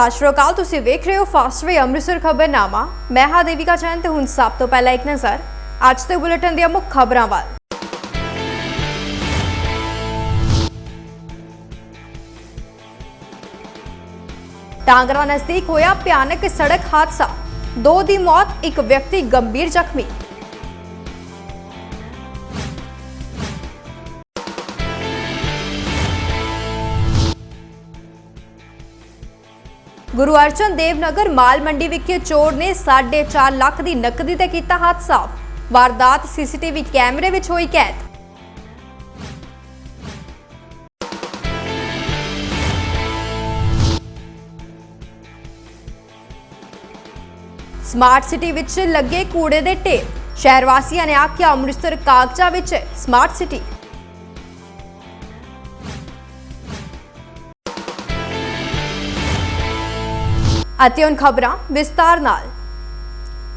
ਸਤਿ ਸ਼੍ਰੀ ਅਕਾਲ, ਤੁਸੀਂ ਵੇਖ ਰਹੇ ਹੋ ਫਾਸਟਵੇ ਅੰਮ੍ਰਿਤਸਰ ਖਬਰਨਾਮਾ ਮੈਂ ਹਾਂ ਦੇਵਿਕਾ ਚੰਦ ਤੇ ਹੁਣ ਸਭ ਤੋਂ ਪਹਿਲਾਂ ਇੱਕ ਨਜ਼ਰ, ਅੱਜ ਦੇ ਬੁਲੇਟਿਨ ਦੀਆਂ ਮੁੱਖ ਖਬਰਾਂ ਵੱਲ। ਟਾਂਗਰਾ ਨਜ਼ਦੀਕ ਹੋਇਆ ਭਿਆਨਕ ਸੜਕ ਹਾਦਸਾ। ਦੋ ਦੀ ਮੌਤ, ਇੱਕ ਵਿਅਕਤੀ ਗੰਭੀਰ ਜ਼ਖਮੀ। ਗੁਰੂ ਅਰਜਨ ਦੇਵ ਨਗਰ ਮਾਲ ਮੰਡੀ ਵਿਖੇ ਚੋਰ ਨੇ 4.5 ਲੱਖ ਦੀ ਨਕਦੀ ਤੇ ਕੀਤਾ ਹੱਥ ਸਾਫ਼ ਵਾਰਦਾਤ ਸੀਸੀਟੀਵੀ ਕੈਮਰੇ ਵਿੱਚ ਹੋਈ ਕੈਦ। ਸਮਾਰਟ ਸਿਟੀ ਵਿੱਚ ਲੱਗੇ ਕੂੜੇ ਦੇ ਢੇਰ। ਸ਼ਹਿਰ ਵਾਸੀਆਂ ਨੇ ਆਖਿਆ, ਅੰਮ੍ਰਿਤਸਰ ਕਾਗਜ਼ਾਂ ਵਿੱਚ ਸਮਾਰਟ ਸਿਟੀ। ਅਤੇ ਹੁਣ ਖਬਰਾਂ ਵਿਸਤਾਰ ਨਾਲ।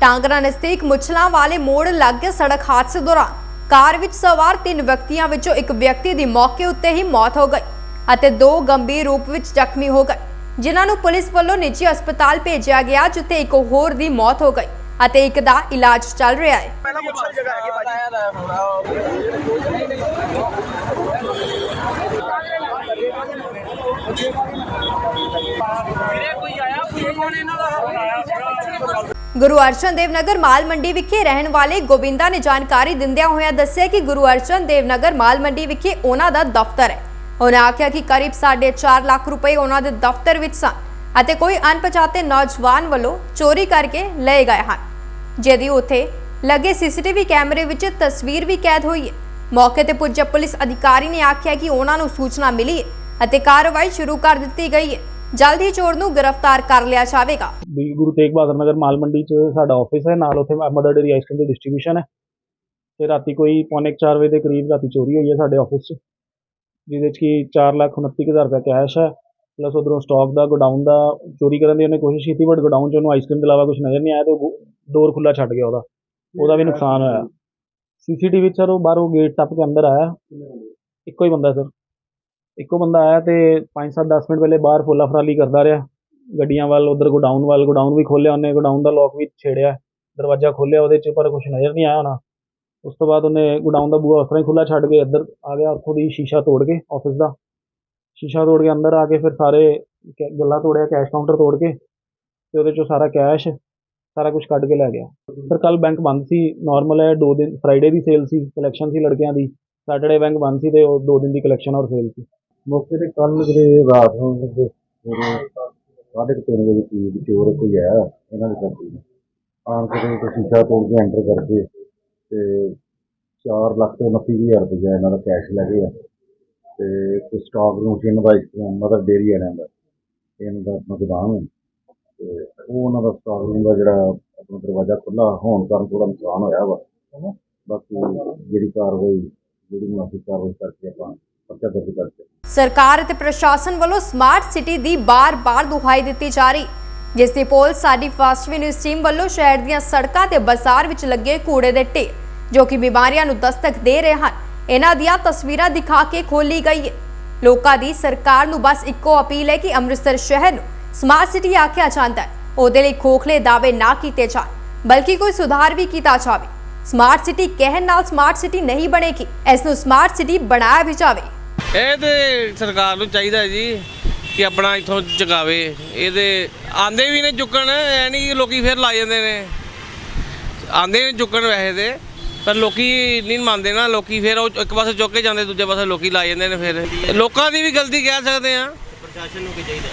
ਟਾਂਗਰਾ ਨਜ਼ਦੀਕ ਮੁੱਛਲਾਂ ਵਾਲੇ ਮੋੜ ਲੱਗੇ ਸੜਕ ਹਾਦਸੇ ਦੌਰਾਨ। ਕਾਰ ਵਿੱਚ ਸਵਾਰ ਤਿੰਨ ਵਿਅਕਤੀਆਂ ਵਿੱਚੋਂ ਇੱਕ ਵਿਅਕਤੀ ਦੀ ਮੌਕੇ ਉੱਤੇ ਹੀ ਮੌਤ ਹੋ ਗਈ ਅਤੇ ਦੋ ਗੰਭੀਰ ਰੂਪ ਵਿੱਚ ਜ਼ਖਮੀ ਹੋ ਗਏ, ਜਿਨ੍ਹਾਂ ਨੂੰ ਪੁਲਿਸ ਵੱਲੋਂ ਨਿੱਜੀ ਹਸਪਤਾਲ ਭੇਜਿਆ ਗਿਆ, ਜਿੱਥੇ ਇੱਕ ਹੋਰ ਦੀ ਮੌਤ ਹੋ ਗਈ ਅਤੇ ਇੱਕ ਦਾ ਇਲਾਜ ਚੱਲ ਰਿਹਾ ਹੈ। ਪਹਿਲਾਂ ਮੁੱਛਲ ਜਗ੍ਹਾ ਹੈਗੀ ਭਾਜੀ ਵੀਰੇ ਕੋਈ ਆਇਆ ਕੋਈ ਕੋਣ ਇਹਨਾਂ ਦਾ ਗੁਰੂ ਅਰਜਨ ਦੇਵ ਨਗਰ ਮਾਲ ਮੰਡੀ ਵਿਖੇ ਰਹਿਣ ਵਾਲੇ ਗੋਬਿੰਦਾ ਨੇ ਜਾਣਕਾਰੀ ਦਿੰਦਿਆਂ ਹੋਇਆਂ ਦੱਸਿਆ ਕਿ ਗੁਰੂ ਅਰਜਨ ਦੇਵ ਨਗਰ ਮਾਲ ਮੰਡੀ ਵਿਖੇ ਉਹਨਾਂ ਦਾ ਦਫ਼ਤਰ ਹੈ। ਉਹਨਾਂ ਆਖਿਆ ਕਿ ਕਰੀਬ 4.5 ਲੱਖ ਰੁਪਏ ਉਹਨਾਂ ਦੇ ਦਫ਼ਤਰ ਵਿੱਚ ਸਨ ਅਤੇ ਕੋਈ ਅਣਪਛਾਤੇ ਨੌਜਵਾਨ ਵੱਲੋਂ ਚੋਰੀ ਕਰਕੇ ਲਏ ਗਏ ਹਨ। ਜਿਹਦੀ ਉੱਥੇ ਲੱਗੇ ਸੀਸੀਟੀਵੀ ਕੈਮਰੇ ਵਿੱਚ ਤਸਵੀਰ ਵੀ ਕੈਦ ਹੋਈ ਹੈ। ਮੌਕੇ ਤੇ ਪੁੱਜੇ ਪੁਲਿਸ ਅਧਿਕਾਰੀ ਨੇ ਆਖਿਆ ਕਿ ਉਹਨਾਂ ਨੂੰ ਸੂਚਨਾ ਮਿਲੀ ਹੈ ਅਤੇ ਕਾਰਵਾਈ ਸ਼ੁਰੂ ਕਰ ਦਿੱਤੀ ਗਈ ਹੈ। ਜਲਦੀ ਚੋਰ ਨੂੰ ਗ੍ਰਿਫਤਾਰ ਕਰ ਲਿਆ ਜਾਵੇਗਾ। ਵੀ ਗੁਰੂ ਤੇਗ ਬਹਾਦਰ ਨਗਰ ਮਾਲ ਮੰਡੀ 'ਚ ਸਾਡਾ ਆਫਿਸ ਹੈ ਨਾਲ ਉੱਥੇ ਮਦਰ ਡੇਰੀ ਆਈਸਕ੍ਰੀਮ ਦੀ ਡਿਸਟ੍ਰੀਬਿਊਸ਼ਨ ਹੈ। ਤੇ ਰਾਤੀ ਕੋਈ ਪੌਣੇ ਕੁ ਚਾਰ ਵਜੇ ਦੇ ਕਰੀਬ ਰਾਤੀ ਚੋਰੀ ਹੋਈ ਹੈ ਸਾਡੇ ਆਫਿਸ 'ਚ ਜਿਹਦੇ 'ਚ ਕਿ 4,29,000 ਰੁਪਏ ਕੈਸ਼ ਹੈ ਪਲੱਸ ਉਧਰੋਂ ਸਟਾਕ ਦਾ ਗੋਡਾਊਨ ਦਾ ਚੋਰੀ ਕਰਨ ਦੀ ਉਹਨੇ ਕੋਸ਼ਿਸ਼ ਕੀਤੀ ਬਟ ਗੋਡਾਊਨ 'ਚ ਉਹਨੂੰ ਆਈਸਕ੍ਰੀਮ ਦੇ ਇਲਾਵਾ ਕੁਝ ਨਜ਼ਰ ਨਹੀਂ ਆਇਆ ਤੇ ਉਹ ਡੋਰ ਖੁੱਲਾ ਛੱਡ ਗਿਆ ਉਹਦਾ। ਉਹਦਾ ਵੀ ਨੁਕਸਾਨ ਹੋਇਆ। ਸੀਸੀਟੀਵੀ 'ਚ ਸਰ ਉਹ ਬਾਹਰੋਂ ਗੇਟ ਟੱਪ ਕੇ ਅੰਦਰ ਆਇਆ। ਇੱਕੋ ਹੀ ਬੰਦਾ ਸਰ। ਇੱਕੋ ਬੰਦਾ ਆਇਆ ਤੇ 5-7 10 ਮਿੰਟ ਪਹਿਲੇ ਬਾਹਰ ਫੋਲਾ ਫਰਾਲੀ ਕਰਦਾ ਰਿਹਾ। ਗੱਡੀਆਂ ਵੱਲ, ਉਧਰ ਗੋਡਾਊਨ ਵੱਲ, ਗੋਡਾਊਨ ਵੀ ਖੋਲਿਆ ਉਹਨੇ, ਗੋਡਾਊਨ ਦਾ ਲੌਕ ਵੀ ਛੇੜਿਆ। ਦਰਵਾਜ਼ਾ ਖੋਲਿਆ ਉਹਦੇ 'ਚ ਪਰ ਕੁਝ ਨਜ਼ਰ ਨਹੀਂ ਆਇਆ ਹੋਣਾ। ਉਸ ਤੋਂ ਬਾਅਦ ਉਹਨੇ ਗੋਡਾਊਨ ਦਾ ਬੂਹਾ ਉਸ ਤਰ੍ਹਾਂ ਹੀ ਖੁੱਲਾ ਛੱਡ ਕੇ ਇੱਧਰ ਆ ਗਿਆ, ਉੱਥੋਂ ਦੀ ਸ਼ੀਸ਼ਾ ਤੋੜ ਕੇ ਆਫਿਸ ਦਾ। ਸ਼ੀਸ਼ਾ ਤੋੜ ਕੇ ਅੰਦਰ ਆ ਕੇ ਫਿਰ ਸਾਰੇ ਕੈ- ਗੱਲਾ ਤੋੜਿਆ ਕੈਸ਼ ਕਾਊਂਟਰ ਤੋੜ ਕੇ ਤੇ ਉਹਦੇ 'ਚੋਂ ਸਾਰਾ ਕੈਸ਼ ਸਾਰਾ ਕੁਝ ਕੱਢ ਕੇ ਲੈ ਗਿਆ। ਫਿਰ ਕੱਲ ਬੈਂਕ ਬੰਦ ਸੀ ਨਾਰਮਲ ਹੈ, ਦੋ ਦਿਨ ਫਰਾਈਡੇ ਦੀ ਸੇਲ ਸੀ ਕਲੈਕਸ਼ਨ ਸੀ ਲੜਕਿਆਂ ਦੀ। ਸੈਟਰਡੇ ਬੈਂਕ ਬੰਦ ਸੀ ਤੇ ਉਹ ਦੋ ਦਿਨ ਦੀ ਕਲੈਕਸ਼ਨ ਔਰ ਸੇਲ ਸੀ। ਮੌਕੇ ਤੇ ਕੱਲ ਜਿਹੜੇ ਰਾਤ ਨੂੰ ਜਿਹੜੇ ਸਾਢੇ ਕੁ ਤਿੰਨ ਵਜੇ ਕਰੀਬ ਚੋਰ ਕੋਈ ਆਇਆ ਇਹਨਾਂ ਦੇ ਕੰਪਨੀ ਨੇ ਆਣ ਕੇ ਤੇ ਸ਼ੀਸ਼ਾ ਤੋੜ ਕੇ ਐਂਟਰ ਕਰਕੇ ਤੇ 4 ਲੱਖ ਤੇ 29 ਹਜ਼ਾਰ ਰੁਪਏ ਇਹਨਾਂ ਦਾ ਕੈਸ਼ ਲੈ ਗਏ ਆ। ਤੇ ਇੱਕ ਸਟਾਕ ਨੂੰ ਸੀ ਇਹਨਾਂ ਦਾ ਮਦਰ ਡੇਰੀ ਵਾਲਿਆਂ ਦਾ, ਇਹਨਾਂ ਦਾ ਆਪਣਾ ਗੋਦਾਮ ਹੈ ਤੇ ਉਹ ਉਹਨਾਂ ਦਾ ਸਟਾਕ ਰੂਮ ਦਾ ਜਿਹੜਾ ਆਪਣਾ ਦਰਵਾਜ਼ਾ ਖੁੱਲਾ ਹੋਣ ਕਾਰਨ ਥੋੜਾ ਨੁਕਸਾਨ ਹੋਇਆ ਵਾ। ਬਾਕੀ ਜਿਹੜੀ ਕਾਰਵਾਈ, ਜਿਹੜੀ ਮੁਨਾਸਿਬ ਕਾਰਵਾਈ ਕਰਕੇ ਆਪਾਂ ਪਰਚਾ ਦਰਜ ਕਰਕੇ ਸਰਕਾਰ ਅਤੇ ਪ੍ਰਸ਼ਾਸਨ ਵੱਲੋਂ ਸਮਾਰਟ ਸਿਟੀ ਦੀ ਬਾਰ-ਬਾਰ ਦੁਹਾਈ ਦਿੱਤੀ ਜਾ ਰਹੀ। ਜਿਸ ਦੀ ਪੋਲ ਸਾਡੀ ਫਾਸਟਵੇ ਨਿਊਜ਼ ਟੀਮ ਵੱਲੋਂ ਸ਼ਹਿਰ ਦੀਆਂ ਸੜਕਾਂ ਤੇ ਬਾਜ਼ਾਰ ਵਿੱਚ ਲੱਗੇ ਕੂੜੇ ਦੇ ਢੇਰ ਜੋ ਕਿ ਬਿਮਾਰੀਆਂ ਨੂੰ ਦਸਤਕ ਦੇ ਰਹੇ ਹਨ। ਇਹਨਾਂ ਦੀਆਂ ਤਸਵੀਰਾਂ ਦਿਖਾ ਕੇ ਖੋਲੀ ਗਈ ਹੈ। ਲੋਕਾਂ ਦੀ ਸਰਕਾਰ ਨੂੰ ਬਸ ਇੱਕੋ ਅਪੀਲ ਹੈ ਕਿ ਅੰਮ੍ਰਿਤਸਰ ਸ਼ਹਿਰ ਨੂੰ ਸਮਾਰਟ ਸਿਟੀ ਆਖਿਆ ਜਾਂਦਾ ਹੈ। ਉਹਦੇ ਲਈ ਖੋਖਲੇ ਦਾਅਵੇ ਨਾ ਕੀਤੇ ਜਾਣ, ਬਲਕਿ ਕੋਈ ਸੁਧਾਰ ਵੀ ਕੀਤਾ ਜਾਵੇ। ਸਮਾਰਟ ਸਿਟੀ ਕਹਿਣ ਨਾਲ ਸਮਾਰਟ ਸਿਟੀ ਨਹੀਂ ਬਣੇਗੀ ਇਸ ਨੂੰ ਸਮਾਰਟ ਸਿਟੀ ਬਣਾਇਆ ਵੀ ਜਾਵੇ। ਇਹ ਤੇ ਸਰਕਾਰ ਨੂੰ ਚਾਹੀਦਾ ਜੀ ਕਿ ਆਪਣਾ ਇਥੋਂ ਚੁਕਾਵੇ ਇਹਦੇ ਆਂਦੇ ਵੀ ਨੇ ਚੁੱਕਣ ਐ ਨਹੀਂ ਕਿ ਲੋਕੀ ਫਿਰ ਲਾ ਜਾਂਦੇ ਨੇ। ਆਂਦੇ ਨੇ ਚੁੱਕਣ ਵੈਸੇ ਤੇ ਪਰ ਲੋਕੀ ਨਹੀਂ ਮੰਨਦੇ ਨਾ ਲੋਕੀ ਫਿਰ ਉਹ ਇੱਕ ਪਾਸੇ ਚੁੱਕ ਕੇ ਜਾਂਦੇ ਦੂਜੇ ਪਾਸੇ ਲੋਕੀ ਲਾ ਜਾਂਦੇ ਨੇ ਫਿਰ। ਲੋਕਾਂ ਦੀ ਵੀ ਗਲਤੀ ਕਹਿ ਸਕਦੇ ਆ ਪ੍ਰਸ਼ਾਸਨ ਨੂੰ ਕੀ ਚਾਹੀਦਾ?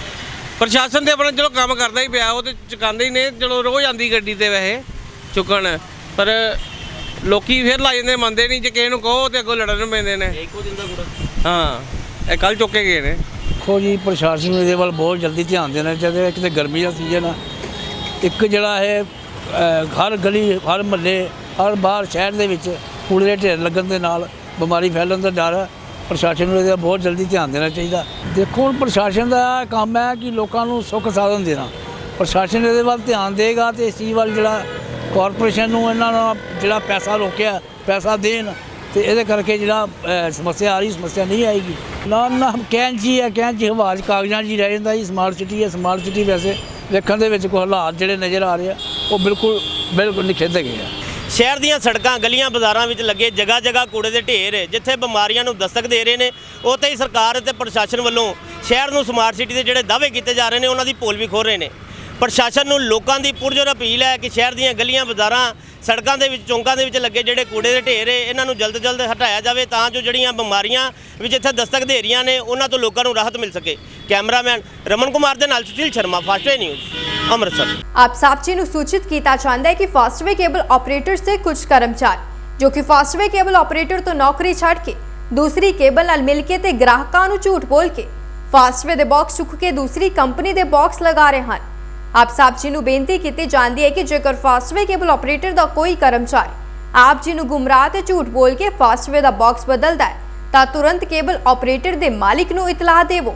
ਪ੍ਰਸ਼ਾਸਨ ਤੇ ਆਪਣਾ ਚਲੋ ਕੰਮ ਕਰਦਾ ਹੀ ਪਿਆ ਉਹ ਤੇ ਚੁਕਾਉਂਦੇ ਹੀ ਨੇ ਚਲੋ ਰੋਜ਼ ਆਂਦੀ ਗੱਡੀ ਤੇ ਵੈਸੇ ਚੁੱਕਣ। ਪਰ ਲੋਕੀ ਫਿਰ ਲਾ ਜਾਂਦੇ ਮੰਨਦੇ ਨਹੀਂ ਜੇ ਕਿਸੇ ਨੂੰ ਕਹੋ ਤੇ ਅੱਗੋਂ ਲੜਨ ਨੂੰ ਪੈਂਦੇ ਨੇ। ਇੱਕੋ ਦਿਨ ਦਾ ਹਾਂ ਇਹ ਕੱਲ ਚੁੱਕੇ ਗਏ ਨੇ। ਦੇਖੋ ਜੀ ਪ੍ਰਸ਼ਾਸਨ ਨੂੰ ਇਹਦੇ ਵੱਲ ਬਹੁਤ ਜਲਦੀ ਧਿਆਨ ਦੇਣਾ ਚਾਹੀਦਾ ਇੱਕ ਤੇ ਗਰਮੀ ਦਾ ਸੀਜ਼ਨ ਆ ਇੱਕ ਜਿਹੜਾ ਇਹ ਹਰ ਗਲੀ ਹਰ ਮਹੱਲੇ ਹਰ ਬਾਹਰ ਸ਼ਹਿਰ ਦੇ ਵਿੱਚ ਕੂੜੇ ਦੇ ਢੇਰ ਲੱਗਣ ਦੇ ਨਾਲ ਬਿਮਾਰੀ ਫੈਲਣ ਦਾ ਡਰ ਹੈ ਪ੍ਰਸ਼ਾਸਨ ਨੂੰ ਇਹਦਾ ਬਹੁਤ ਜਲਦੀ ਧਿਆਨ ਦੇਣਾ ਚਾਹੀਦਾ। ਦੇਖੋ ਹੁਣ ਪ੍ਰਸ਼ਾਸਨ ਦਾ ਕੰਮ ਹੈ ਕਿ ਲੋਕਾਂ ਨੂੰ ਸੁੱਖ ਸਾਧਨ ਦੇਣਾ। ਪ੍ਰਸ਼ਾਸਨ ਇਹਦੇ ਵੱਲ ਧਿਆਨ ਦੇਗਾ ਤੇ ਇਸ ਚੀਜ਼ ਵੱਲ ਜਿਹੜਾ ਕਾਰਪੋਰੇਸ਼ਨ ਨੂੰ ਇਹਨਾਂ ਨੂੰ ਜਿਹੜਾ ਪੈਸਾ ਰੋਕਿਆ, ਪੈਸਾ ਦੇਣ ਤੇ ਇਹਦੇ ਕਰਕੇ ਜਿਹੜਾ ਸਮੱਸਿਆ ਆ ਰਹੀ, ਸਮੱਸਿਆ ਨਹੀਂ ਆਏਗੀ। ਨਾ ਨਾ ਜੀ ਹੈ ਕਹਿਣ ਜੀ ਹਵਾਜ਼ ਕਾਗਜ਼ਾਂ 'ਚ ਹੀ ਰਹਿ ਜਾਂਦਾ ਜੀ ਸਮਾਰਟ ਸਿਟੀ ਹੈ ਸਮਾਰਟ ਸਿਟੀ ਵੈਸੇ ਵੇਖਣ ਦੇ ਵਿੱਚ ਕੋਈ ਹਾਲਾਤ ਜਿਹੜੇ ਨਜ਼ਰ ਆ ਰਹੇ ਆ, ਉਹ ਬਿਲਕੁਲ ਬਿਲਕੁਲ ਨਿਖੇਧ ਗਏ ਆ। ਸ਼ਹਿਰ ਦੀਆਂ ਸੜਕਾਂ ਗਲੀਆਂ ਬਾਜ਼ਾਰਾਂ ਵਿੱਚ ਲੱਗੇ ਜਗ੍ਹਾ ਜਗ੍ਹਾ ਕੂੜੇ ਦੇ ਢੇਰ, ਜਿੱਥੇ ਬਿਮਾਰੀਆਂ ਨੂੰ ਦਸਤਕ ਦੇ ਰਹੇ ਨੇ, ਉੱਥੇ ਹੀ ਸਰਕਾਰ ਅਤੇ ਪ੍ਰਸ਼ਾਸਨ ਵੱਲੋਂ ਸ਼ਹਿਰ ਨੂੰ ਸਮਾਰਟ ਸਿਟੀ ਦੇ ਜਿਹੜੇ ਦਾਅਵੇ ਕੀਤੇ ਜਾ ਰਹੇ ਨੇ, ਉਹਨਾਂ ਦੀ ਪੋਲ ਵੀ ਖੋਲ ਰਹੇ ਨੇ। ਪ੍ਰਸ਼ਾਸਨ ਨੂੰ ਲੋਕਾਂ ਦੀ ਪੁਰਜੋਰ ਅਪੀਲ ਹੈ ਕਿ ਸ਼ਹਿਰ ਦੀਆਂ ਗਲੀਆਂ, ਬਾਜ਼ਾਰਾਂ, ਸੜਕਾਂ ਦੇ ਵਿੱਚ, ਚੌਂਕਾਂ ਦੇ ਵਿੱਚ ਲੱਗੇ ਜਿਹੜੇ ਕੂੜੇ ਦੇ ਢੇਰ ਇਹਨਾਂ ਨੂੰ ਜਲਦ ਜਲਦ ਹਟਾਇਆ ਜਾਵੇ ਤਾਂ ਜੋ ਜਿਹੜੀਆਂ ਬਿਮਾਰੀਆਂ ਵਿੱਚ ਇੱਥੇ ਦਸਤਕ ਦੇ ਰਹੀਆਂ ਨੇ, ਉਹਨਾਂ ਤੋਂ ਲੋਕਾਂ ਨੂੰ ਰਾਹਤ ਮਿਲ ਸਕੇ। ਕੈਮਰਾਮੈਨ ਰਮਨ ਕੁਮਾਰ ਦੇ ਨਾਲ ਸੁਸ਼ੀਲ ਸ਼ਰਮਾ, ਫਾਸਟਵੇ ਨਿਊਜ਼, ਅੰਮ੍ਰਿਤਸਰ। ਆਪ ਸਾਬਚੀ ਨੂੰ ਸੂਚਿਤ ਕੀਤਾ ਜਾਂਦਾ ਹੈ ਕਿ ਫਾਸਟਵੇ ਕੇਬਲ ਆਪਰੇਟਰ ਸੇ ਕੁਝ ਕਰਮਚਾਰੀ, ਜੋ ਕਿ ਫਾਸਟਵੇ ਕੇਬਲ ਆਪਰੇਟਰ ਤੋਂ ਨੌਕਰੀ ਛੱਡ ਕੇ ਦੂਸਰੀ ਕੇਬਲ ਨਾਲ ਮਿਲ ਕੇ ਤੇ ਗ੍ਰਾਹਕਾਂ ਨੂੰ ਝੂਠ ਬੋਲ ਕੇ ਫਾਸਟਵੇ ਦੇ ਬਾਕਸ ਚੁੱਕ ਕੇ ਦੂਸਰੀ ਕੰਪਨੀ ਦੇ ਬਾਕਸ ਲਗਾ ਰਹੇ ਹਨ। ਆਪ ਸਾਹਿਬ ਜੀ ਨੂੰ ਬੇਨਤੀ ਕੀਤੀ ਜਾਂਦੀ ਹੈ ਕਿ ਜੇਕਰ ਫਾਸਟਵੇ ਕੇਬਲ ਆਪਰੇਟਰ ਦਾ ਕੋਈ ਕਰਮਚਾਰੀ ਆਪ ਜੀ ਨੂੰ ਗੁੰਮਰਾਹ ਤੇ ਝੂਠ ਬੋਲ ਕੇ ਫਾਸਟਵੇ ਦਾ ਬਾਕਸ ਬਦਲਦਾ ਹੈ, ਤਾਂ ਤੁਰੰਤ ਕੇਬਲ ਆਪਰੇਟਰ ਦੇ ਮਾਲਿਕ ਨੂੰ ਇਤਲਾਹ ਦੇਵੋ।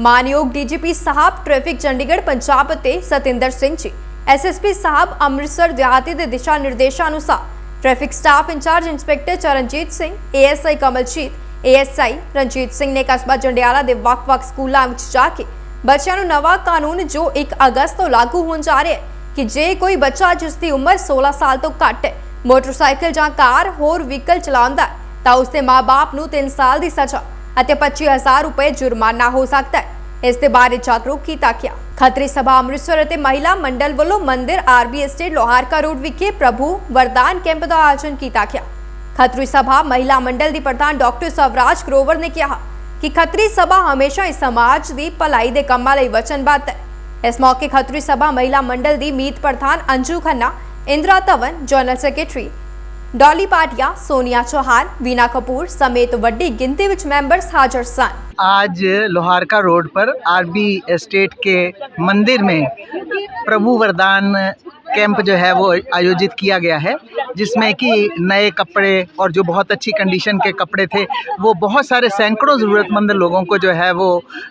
ਮਾਨਯੋਗ ਡੀਜੀਪੀ ਸਾਹਿਬ, ਟ੍ਰੈਫਿਕ ਚੰਡੀਗੜ੍ਹ, ਪੰਜਾਬ ਅਤੇ ਸਤਿੰਦਰ ਸਿੰਘ ਜੀ, ਐਸਐਸਪੀ ਸਾਹਿਬ ਅੰਮ੍ਰਿਤਸਰ ਦਿਹਾਤੀ ਦੇ ਦਿਸ਼ਾ ਨਿਰਦੇਸ਼ਾਂ ਅਨੁਸਾਰ traffic staff incharge inspector Charanjit Singh, ASI Kamaljit, ASI Ranjit Singh ਨੇ ਕਸਬਾ ਜੰਡਿਆਲਾ ਦੇ ਵੱਖ-ਵੱਖ ਸਕੂਲਾਂ ਵਿੱਚ ਜਾ ਕੇ ਬੱਚਿਆਂ ਨੂੰ ਨਵਾਂ ਕਾਨੂੰਨ ਜੋ 1 ਅਗਸਤ ਤੋਂ ਲਾਗੂ ਹੋਣ ਜਾ ਰਿਹਾ ਹੈ ਕਿ ਜੇ ਕੋਈ ਬੱਚਾ ਜਿਸ ਦੀ ਉਮਰ 16 ਸਾਲ ਤੋਂ ਘੱਟ ਹੈ, ਮੋਟਰਸਾਈਕਲ ਜਾਂ ਕਾਰ ਹੋਰ ਵਹੀਕਲ ਚਲਾਉਂਦਾ ਤਾਂ ਉਸ ਦੇ ਮਾਪੇ ਨੂੰ 3 ਸਾਲ ਦੀ ਸਜ਼ਾ ਅਤੇ 25000 ਰੁਪਏ ਜੁਰਮਾਨਾ ਹੋ ਸਕਦਾ ਹੈ। ਇਸ ਦੇ ਬਾਰੇ ਜਾਗਰੂਕ ਕੀਤਾ ਗਿਆ। ਖਤਰੀ ਸਭਾ ਅੰਮ੍ਰਿਤਸਰ ਅਤੇ ਮਹਿਲਾ ਮੰਡਲ ਵੱਲੋਂ ਮੰਦਿਰ ਆਰਬੀ estate ਲੋਹਾਰਕਾ ਰੋਡ ਵਿਖੇ ਪ੍ਰਭੂ ਵਰਦਾਨ ਕੈਂਪ ਦਾ ਆਯੋਜਨ ਕੀਤਾ ਗਿਆ। ਖਤਰੀ ਸਭਾ ਮਹਿਲਾ ਮੰਡਲ ਦੀ ਪ੍ਰਧਾਨ ਡਾਕਟਰ ਸਵਰਾਜ ਗਰੋਵਰ ਨੇ ਕਿਹਾ ਕਿ ਖੱਤਰੀ ਸਭਾ ਹਮੇਸ਼ਾ ਇਸ ਸਮਾਜ ਦੀ ਭਲਾਈ ਦੇ ਕੰਮਾਂ ਲਈ ਵਚਨਬੱਧ ਹੈ ਇਸ ਮੌਕੇ ਖੱਤਰੀ ਸਭਾ ਮਹਿਲਾ ਮੰਡਲ ਦੀ ਮੀਤ ਪ੍ਰਧਾਨ ਅੰਜੂ ਖੰਨਾ ਇੰਦਰਾ ਧਵਨ ਜਨਰਲ ਸੈਕਟਰੀ ਡਾਲੀ ਪਾਟਿਆ ਸੋਨੀਆ ਚੌਹਾਨ ਵੀਨਾ ਕਪੂਰ ਸਮੇਤ ਵੱਡੀ ਗਿਣਤੀ ਵਿੱਚ ਮੈਂਬਰਸ ਹਾਜ਼ਰ ਸਨ आज लोहारका रोड पर आरबी एस्टेट के मंदिर में प्रभु वरदान कैंप जो है वो आयोजित किया गया है जिसमें कि नए कपड़े और जो बहुत अच्छी कंडीशन के कपड़े थे, वो बहुत सारे सैकड़ों ज़रूरतमंद लोगों को जो है वो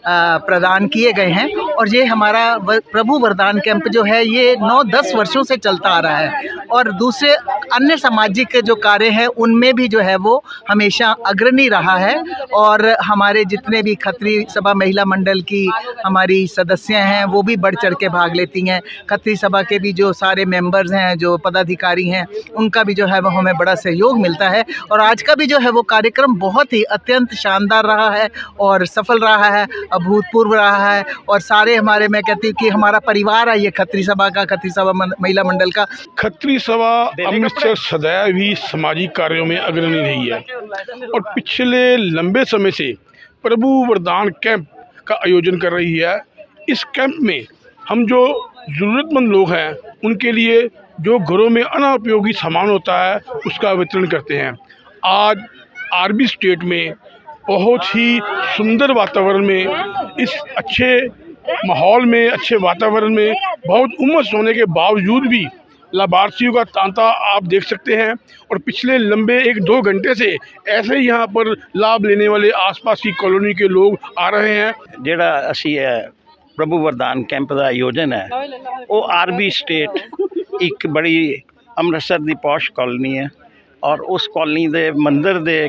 प्रदान किए गए हैं। और ये हमारा प्रभु वरदान कैंप जो है, ये नौ दस वर्षों से चलता आ रहा है। और दूसरे अन्य सामाजिक जो कार्य हैं, उनमें भी जो है वो हमेशा अग्रणी रहा है। और हमारे जितने भी खत्री सभा महिला मंडल की हमारी सदस्य हैं, वो भी बढ़ चढ़ के भाग लेती हैं। खत्री सभा के भी जो सारे मेंबर्स हैं, जो पदाधिकारी हैं उनका भी जो है वो हमें बड़ा सहयोग मिलता है और आज का भी जो है वो कार्यक्रम बहुत ही अत्यंत शानदार रहा है और सफल रहा है, अभूतपूर्व रहा है और सारे हमारे, मैं कहती हूँ कि हमारा परिवार है ये खत्री सभा का, खत्री सभा महिला मंडल का। खत्री सभा अमृतसर सदैव ही सामाजिक कार्यों में अग्रणी रही है और पिछले लंबे समय से प्रभु वरदान कैंप का आयोजन कर रही है। इस कैंप में हम जो ज़रूरतमंद लोग हैं, उनके लिए जो घरों में अनुपयोगी सामान होता है उसका वितरण करते हैं। आज आरबी स्टेट में बहुत ही सुंदर वातावरण में इस अच्छे माहौल में अच्छे वातावरण में बहुत उमस होने के बावजूद भी लाभार्थियों का तांता आप देख सकते हैं और पिछले लंबे एक दो घंटे से ऐसे ही यहाँ पर लाभ लेने वाले आसपास की कॉलोनी के लोग आ रहे हैं। जेड़ा असी है प्रभु वरदान कैंप का आयोजन है हाँ वो आरबी स्टेट ਇੱਕ ਬੜੀ ਅੰਮ੍ਰਿਤਸਰ ਦੀ ਪੌਸ਼ ਕਾਲੋਨੀ ਹੈ ਔਰ ਉਸ ਕਾਲੋਨੀ ਦੇ ਮੰਦਿਰ ਦੇ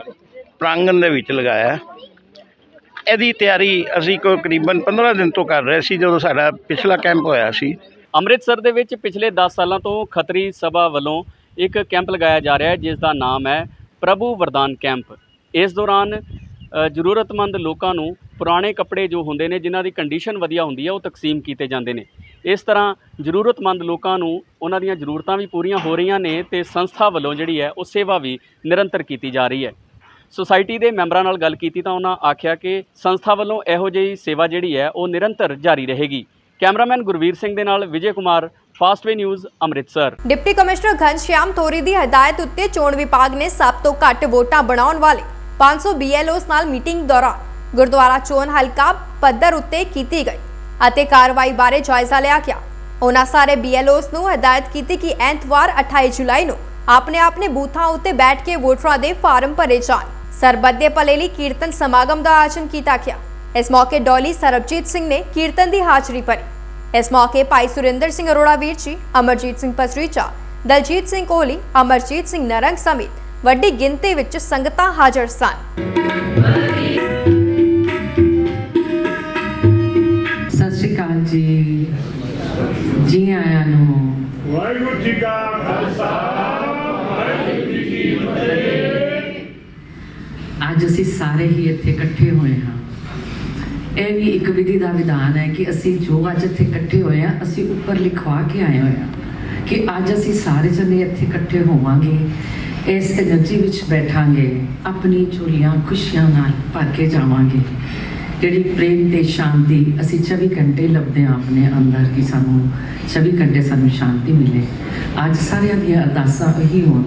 ਪ੍ਰਾਂਗਣ ਦੇ ਵਿੱਚ ਲਗਾਇਆ ਇਹਦੀ ਤਿਆਰੀ ਅਸੀਂ ਕੋਈ ਕਰੀਬਨ 15 ਦਿਨ ਤੋਂ ਕਰ ਰਹੇ ਸੀ ਜਦੋਂ ਸਾਡਾ ਪਿਛਲਾ ਕੈਂਪ ਹੋਇਆ ਸੀ। ਅੰਮ੍ਰਿਤਸਰ ਦੇ ਵਿੱਚ ਪਿਛਲੇ 10 ਸਾਲਾਂ ਤੋਂ ਖੱਤਰੀ ਸਭਾ ਵੱਲੋਂ ਇੱਕ ਕੈਂਪ ਲਗਾਇਆ ਜਾ ਰਿਹਾ ਹੈ, ਜਿਸ ਦਾ ਨਾਮ ਹੈ ਪ੍ਰਭੂ ਵਰਦਾਨ ਕੈਂਪ ਇਸ ਦੌਰਾਨ ਜ਼ਰੂਰਤਮੰਦ ਲੋਕਾਂ ਨੂੰ ਪੁਰਾਣੇ ਕੱਪੜੇ ਜੋ ਹੁੰਦੇ ਨੇ, ਜਿਨ੍ਹਾਂ ਦੀ ਕੰਡੀਸ਼ਨ ਵਧੀਆ ਹੁੰਦੀ ਹੈ, ਉਹ ਤਕਸੀਮ ਕੀਤੇ ਜਾਂਦੇ ਨੇ। ਇਸ ਤਰ੍ਹਾਂ ਜ਼ਰੂਰਤਮੰਦ ਲੋਕਾਂ ਨੂੰ ਉਹਨਾਂ ਦੀਆਂ ਜ਼ਰੂਰਤਾਂ ਵੀ ਪੂਰੀਆਂ ਹੋ ਰਹੀਆਂ ਨੇ ਤੇ ਸੰਸਥਾ ਵੱਲੋਂ ਜਿਹੜੀ ਹੈ ਉਹ ਸੇਵਾ ਵੀ ਨਿਰੰਤਰ ਕੀਤੀ ਜਾ ਰਹੀ ਹੈ। ਸੋਸਾਇਟੀ ਦੇ ਮੈਂਬਰਾਂ ਨਾਲ ਗੱਲ ਕੀਤੀ ਤਾਂ ਉਹਨਾਂ ਆਖਿਆ ਕਿ ਸੰਸਥਾ ਵੱਲੋਂ ਇਹੋ ਜਿਹੀ ਸੇਵਾ ਜਿਹੜੀ ਹੈ ਉਹ ਨਿਰੰਤਰ ਜਾਰੀ ਰਹੇਗੀ। ਕੈਮਰਾਮੈਨ ਗੁਰਵੀਰ ਸਿੰਘ ਦੇ ਨਾਲ Vijay Kumar Fastway News Amritsar. Deputy commissioner Ghanshyam Thori ਦੀ ਹਦਾਇਤ ਉੱਤੇ ਚੋਣ ਵਿਭਾਗ ਨੇ ਸਭ ਤੋਂ ਘੱਟ ਵੋਟਾਂ ਬਣਾਉਣ ਵਾਲੇ 500 BLOs ਨਾਲ ਮੀਟਿੰਗ ਦੌਰਾਨ ਗੁਰਦੁਆਰਾ ਚੋਣ ਹਲਕਾ ਪੱਧਰ ਉੱਤੇ ਕੀਤੀ ਗਈ। ਅਤੇ ਕਾਰਵਾਈ ਬਾਰੇ ਜਾਇਜ਼ਾ ਲਿਆ ਗਿਆ। ਉਹਨਾਂ ਸਾਰੇ BLOs ਨੂੰ ਹਦਾਇਤ ਕੀਤੀ ਕਿ ਐਤਵਾਰ 28 ਜੁਲਾਈ ਨੂੰ ਆਪਣੇ ਆਪਣੇ ਬੂਥਾਂ ਉੱਤੇ ਬੈਠ ਕੇ ਵੋਟਰਾਂ ਦੇ ਫਾਰਮ ਭਰੇ ਜਾਣ। ਸਰਬੱਤ ਦੇ ਭਲੇ ਲਈ ਕੀਰਤਨ ਸਮਾਗਮ ਦਾ ਆਯੋਜਨ ਕੀਤਾ ਗਿਆ। ਇਸ ਮੌਕੇ ਡੋਲੀ ਸਰਬਜੀਤ ਸਿੰਘ ਨੇ ਕੀਰਤਨ ਦੀ ਹਾਜ਼ਰੀ ਭਰੀ। ਇਸ ਮੌਕੇ ਭਾਈ ਸੁਰਿੰਦਰ ਸਿੰਘ ਅਰੋੜਾ ਵੀਰ ਜੀ, ਅਮਰਜੀਤ ਸਿੰਘ ਪਸਰੀਚਾ, ਦਲਜੀਤ ਸਿੰਘ ਕੋਹਲੀ, ਅਮਰਜੀਤ ਸਿੰਘ ਨਰੰਗ ਸਮੇਤ ਵੱਡੀ ਗਿਣਤੀ ਵਿੱਚ ਸੰਗਤਾਂ ਹਾਜ਼ਰ ਸਨ। ਅਕਾਲ ਜੀ ਜੀ ਆਇਆਂ ਨੂੰ। ਵਾਹਿਗੁਰੂ ਜੀ ਕਾ ਖਾਲਸਾ ਵਾਹਿਗੁਰੂ ਜੀ ਕੀ ਫਤਿਹ। ਅੱਜ ਅਸੀਂ ਸਾਰੇ ਹੀ ਇੱਥੇ ਇਕੱਠੇ ਹੋਏ ਹਾਂ। ਇਹ ਵੀ ਇੱਕ ਵਿਧੀ ਦਾ ਵਿਧਾਨ ਹੈ ਕਿ ਅਸੀਂ ਜੋ ਅੱਜ ਇੱਥੇ ਇਕੱਠੇ ਹੋਏ ਆ ਅਸੀਂ ਉੱਪਰ ਲਿਖਵਾ ਕੇ ਆਏ ਹੋਏ ਆ ਕਿ ਅੱਜ ਅਸੀਂ ਸਾਰੇ ਜਣੇ ਇੱਥੇ ਇਕੱਠੇ ਹੋਵਾਂਗੇ ਇਸ એનર્ਜੀ ਵਿੱਚ ਬੈਠਾਂਗੇ ਆਪਣੀ ਝੋਲੀਆਂ ਖੁਸ਼ੀਆਂ ਨਾਲ ਭਰ ਕੇ ਜਾਵਾਂਗੇ। ਜਿਹੜੀ ਪ੍ਰੇਮ ਤੇ ਸ਼ਾਂਤੀ, ਅਸੀਂ 24 ਘੰਟੇ ਲੱਭਦੇ ਹਾਂ ਆਪਣੇ ਅੰਦਰ ਕਿ ਸਾਨੂੰ 24 ਘੰਟੇ ਸਾਨੂੰ ਸ਼ਾਂਤੀ ਮਿਲੇ। ਅੱਜ ਸਾਰਿਆਂ ਦੀਆਂ ਅਰਦਾਸਾਂ ਇਹੀ ਹੋਣ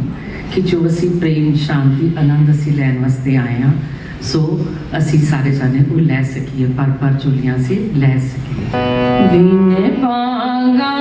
ਕਿ ਜੋ ਅਸੀਂ ਪ੍ਰੇਮ, ਸ਼ਾਂਤੀ, ਆਨੰਦ ਅਸੀਂ ਲੈਣ ਵਾਸਤੇ ਆਏ ਹਾਂ, ਸੋ ਅਸੀਂ ਸਾਰੇ ਜਾਣੇ ਉਹ ਲੈ ਸਕੀਏ ਪਰ ਪਰ ਝੋਲੀਆਂ ਅਸੀਂ ਲੈ ਸਕੀਏ। ਬਿਨ ਪਾਗਾ